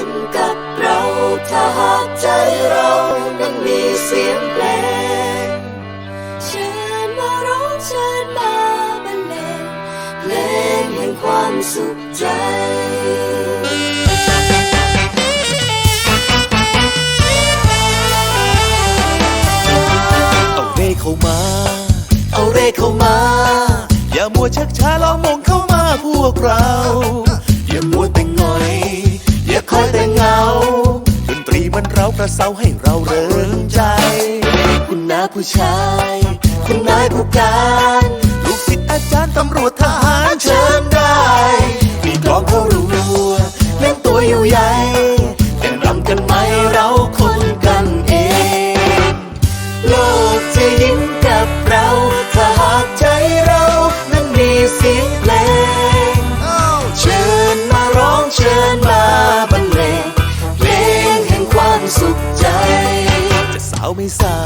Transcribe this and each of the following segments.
ยิ้มกับเราถ้าหากใจเรานั้นมีเสียงเพลงเชิญมาร้องเชิญมาบรรเลงเพลงแห่งความสุขใจเอาเร่เข้ามา เอาเร่เข้ามา อย่ามัวชักช้าลองมองเข้ามาพวกเรา กระเซาให้เราเริงใจ คุณน้าผู้ชาย คุณนายผู้การลูกศิษย์อาจารย์ตำรวจทหารเชิญได้ มีกลองเขารัวเล่นตัวอยู่ใหญ่แต่รำกันไหมเราคนกันเอง โลกจะยิ้มกับเรา ใจ จะสาวไม่สา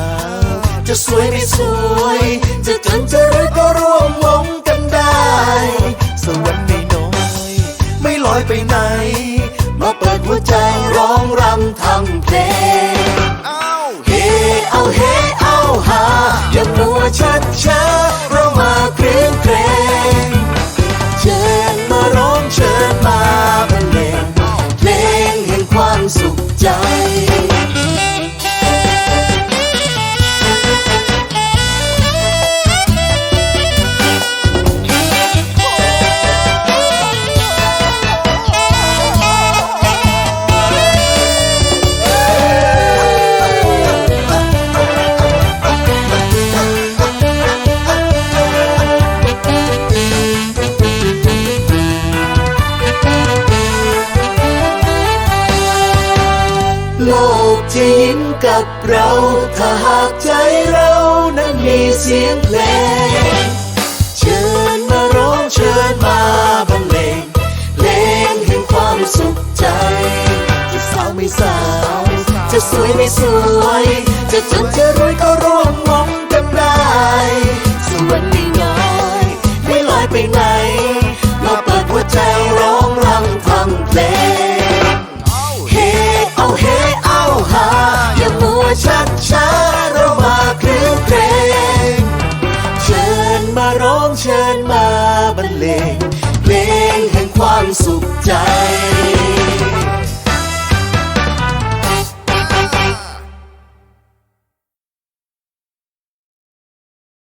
ว จะสวยไม่สวย จะจนจะรวยก็ร่วมวงกันได้ สวรรค์ไม่น้อย ไม่ลอยไปไหน มาเปิดหัวใจร้องรำทำเพลงเฮเอาเฮเอาฮาอย่ามัวชัดช้าเรามาเครื้องเพลงเชิญมาร้องเชิญมาบรรเลงเพลงแห่งความสุขใจ โลกจะยิ้มกับเรา ถ้าหากใจเรานั้นมีเสียงเพลง เชิญมาร้องเชิญมาบรรเลงเพลงแห่งความสุขใจ จะสาวไม่สาว จะสวยไม่สวย จะจนจะรวยก็ร่วมวงกันได้ ส่วนนี้น้อยไม่ลอยไปไหน ลง เพลงแห่งความสุขใจ